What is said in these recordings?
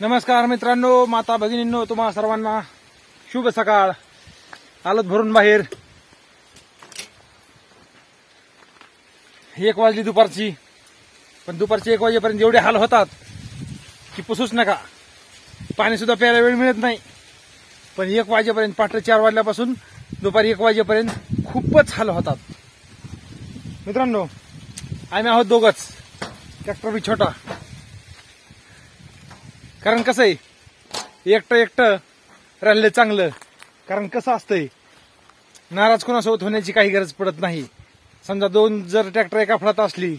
नमस्कार मित्रांनो माता भगिनींनो तुम्हा सर्वांना शुभ सकाळ. आलोत भरून बाहेर. एक वाजली दुपारची पण दुपारची एक वाजेपर्यंत एवढे हाल होतात की पुसूच नका. पाणी सुद्धा प्यायला वेळ मिळत नाही. पण एक वाजेपर्यंत पहाटे चार वाजल्यापासून दुपारी एक वाजेपर्यंत खूपच हाल होतात. मित्रांनो आम्ही आहोत दोघच. ट्रॅक्टर बी छोटा. कारण कसं आहे एकटं एकटं राहिलं चांगलं. कारण कसं असतंय नाराज कोणासोबत होण्याची काही गरज पडत नाही. समजा दोन जर ट्रॅक्टर एका फळात असली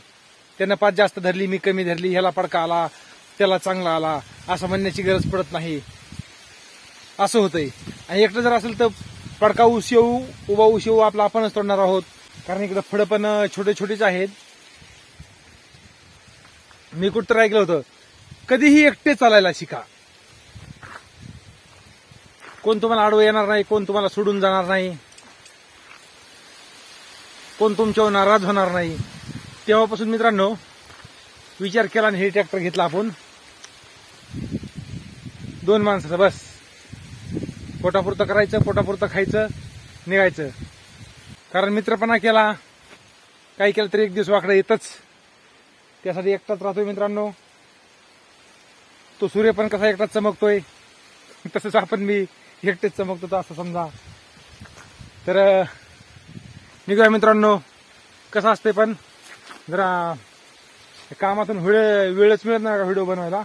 त्यांना पाच जास्त धरली मी कमी धरली ह्याला पडका आला त्याला चांगला आला असं म्हणण्याची गरज पडत नाही. असं होतंय. आणि एकटं जर असेल तर पडका ऊस येऊ उभा ऊस येऊ आपला आपणच तोडणार आहोत. कारण इकडं फळं पण छोटे छोटेच आहेत. मी कुठं ऐकलं होतं कधीही एकटे चालायला शिका. कोण तुम्हाला आडवं येणार नाही कोण तुम्हाला सोडून जाणार नाही कोण तुमच्यावर नाराज होणार नाही. तेव्हापासून मित्रांनो विचार केला आणि हे ट्रॅक्टर घेतला आपण. दोन माणसाचं बस. पोटापुरतं करायचं पोटापुरतं खायचं निघायचं. कारण मित्रपणा केला काही केलं तरी एक दिवस वाकडं येतच. त्यासाठी एकटाच राहतोय मित्रांनो. तो सूर्य पण कसा एकटाच चमकतोय. तसंच आपण मी एकटेच चमकतो असं समजा. तर निघूया मित्रांनो. कसं असते पण जरा कामातून वेळ वेळच मिळत नाही का व्हिडिओ बनवायला.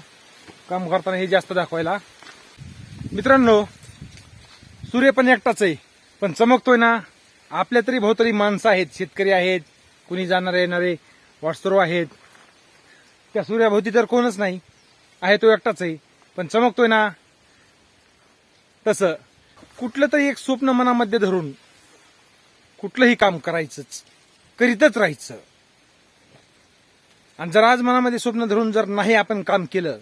काम करताना हे जास्त दाखवायला. मित्रांनो सूर्य पण एकटाच आहे पण चमकतोय ना. आपल्या तरी भोवतरी माणसं आहेत शेतकरी आहेत कुणी जाणारे येणारे वाटसरो आहेत. त्या सूर्याभोवती तर कोणच नाही. आहे तो एकटाच आहे. पण चमकतोय ना. तसं कुठलं तरी एक स्वप्न मनामध्ये धरून कुठलंही काम करायचंच करीतच राहायचं. आणि जर आज मनामध्ये स्वप्न धरून जर नाही आपण काम केलं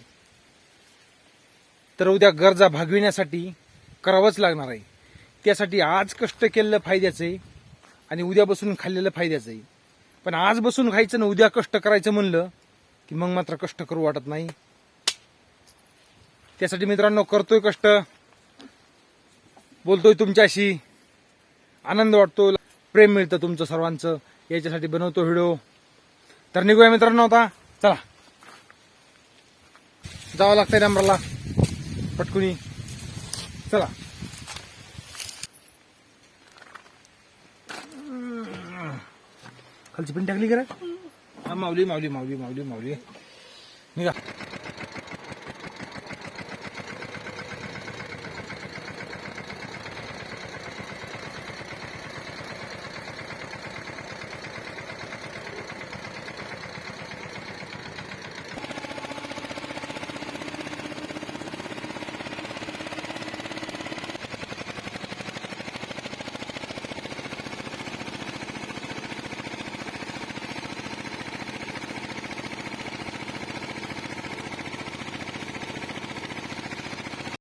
तर उद्या गरजा भागविण्यासाठी करावंच लागणार आहे. त्यासाठी आज कष्ट केलेलं फायद्याचं आहे आणि उद्या बसून खाल्लेलं फायद्याचं आहे. पण आज बसून खायचं ना उद्या कष्ट करायचं म्हणलं की मग मात्र कष्ट करू वाटत नाही. त्यासाठी मित्रांनो करतोय कष्ट. बोलतोय तुमच्याशी. आनंद वाटतो प्रेम मिळतं तुमचं सर्वांचं. याच्यासाठी बनवतो व्हिडिओ. तर निघूया मित्रांनो आता. चला. जावं लागतंय नंबरला पटकुनी. चला. खालची पण टाकली करा रे? हा, माऊली माऊली माऊली माऊली माऊली. निघा.